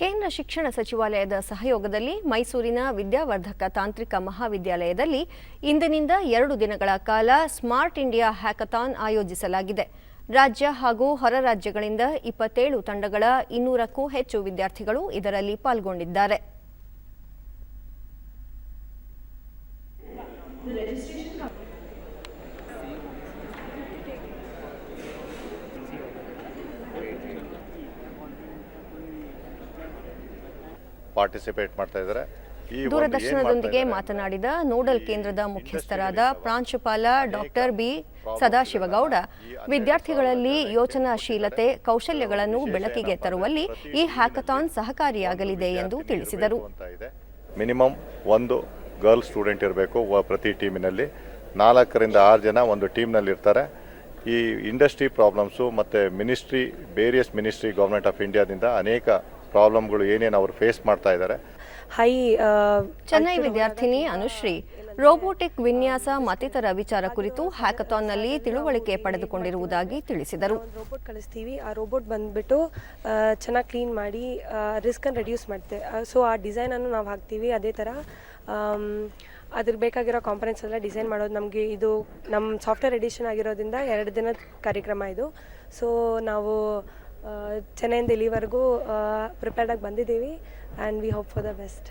ಕೇಂದ್ರ ಶಿಕ್ಷಣ ಸಚಿವಾಲಯದ ಸಹಯೋಗದಲ್ಲಿ ಮೈಸೂರಿನ ವಿದ್ಯಾವರ್ಧಕ ತಾಂತ್ರಿಕ ಮಹಾವಿದ್ಯಾಲಯದಲ್ಲಿ ಇಂದಿನಿಂದ ಎರಡು ದಿನಗಳ ಕಾಲ ಸ್ಮಾರ್ಟ್ ಇಂಡಿಯಾ ಹ್ಯಾಕಥಾನ್ ಆಯೋಜಿಸಲಾಗಿದೆ. ರಾಜ್ಯ ಹಾಗೂ ಹೊರ ರಾಜ್ಯಗಳಿಂದ ಇಪ್ಪತ್ತೇಳು ತಂಡಗಳ ಇನ್ನೂರಕ್ಕೂ ಹೆಚ್ಚು ವಿದ್ಯಾರ್ಥಿಗಳು ಇದರಲ್ಲಿ ಪಾಲ್ಗೊಂಡಿದ್ದಾರೆ. ಪಾರ್ಟಿಸಿಪೇಟ್ ಮಾಡ್ತಾ ಇದ್ದಾರೆ. ದೂರದರ್ಶನದೊಂದಿಗೆ ಮಾತನಾಡಿದ ನೋಡಲ್ ಕೇಂದ್ರದ ಮುಖ್ಯಸ್ಥರಾದ ಪ್ರಾಂಶುಪಾಲ ಡಾಕ್ಟರ್ ಬಿ ಸದಾಶಿವಗೌಡ ವಿದ್ಯಾರ್ಥಿಗಳಲ್ಲಿ ಯೋಚನಾಶೀಲತೆ ಕೌಶಲ್ಯಗಳನ್ನು ಬೆಳಕಿಗೆ ತರುವಲ್ಲಿ ಈ ಹ್ಯಾಕಥಾನ್ ಸಹಕಾರಿಯಾಗಲಿದೆ ಎಂದು ತಿಳಿಸಿದರು. ಮಿನಿಮಮ್ ಒಂದು ಗರ್ಲ್ ಸ್ಟೂಡೆಂಟ್ ಇರಬೇಕು ಪ್ರತಿ ಟೀಮಿನಲ್ಲಿ. ನಾಲ್ಕರಿಂದ ಆರು ಜನ ಒಂದು ಟೀಮ್ನಲ್ಲಿ ಇರ್ತಾರೆ. ಈ ಇಂಡಸ್ಟ್ರಿ ಪ್ರಾಬ್ಲಮ್ಸು ಮತ್ತು ministry various ministry government of ಇಂಡಿಯಾದಿಂದ ಅನೇಕ ಪ್ರಾಬ್ಲಮ್ಗಳು ಏನೇನು ಅವರು ಫೇಸ್ ಮಾಡ್ತಾ ಇದ್ದಾರೆ. ಹೈ ಚೆನ್ನೈ ವಿದ್ಯಾರ್ಥಿನಿ ಅನುಶ್ರೀ. ರೋಬೋಟಿಕ್ ವಿನ್ಯಾಸ ಮತ್ತಿತರ ವಿಚಾರ ಕುರಿತು ಹ್ಯಾಕಥಾನ್ನಲ್ಲಿ ತಿಳುವಳಿಕೆ ಪಡೆದುಕೊಂಡಿರುವುದಾಗಿ ತಿಳಿಸಿದರು. ರೋಬೋಟ್ ಕಳಿಸ್ತೀವಿ. ಆ ರೋಬೋಟ್ ಬಂದ್ಬಿಟ್ಟು ಚೆನ್ನಾಗಿ ಕ್ಲೀನ್ ಮಾಡಿ ರಿಸ್ಕನ್ನು ರೆಡ್ಯೂಸ್ ಮಾಡುತ್ತೆ ಸೊ ಆ ಡಿಸೈನನ್ನು ನಾವು ಹಾಕ್ತೀವಿ. ಅದೇ ಥರ ಅದ್ರ ಬೇಕಾಗಿರೋ ಕಾಂಪನೆಂಟ್ಸ್ ಎಲ್ಲ ಡಿಸೈನ್ ಮಾಡೋದು ನಮಗೆ ಇದು ನಮ್ಮ ಸಾಫ್ಟ್ವೇರ್ ಎಡಿಷನ್ ಆಗಿರೋದ್ರಿಂದ ಎರಡು ದಿನದ ಕಾರ್ಯಕ್ರಮ ಇದು. ಸೊ ನಾವು ಚೆನ್ನೈಯಿಂದ ಇಲ್ಲಿವರೆಗೂ ಪ್ರಿಪೇರ್ಡಾಗಿ ಬಂದಿದ್ದೀವಿ and we hope for the best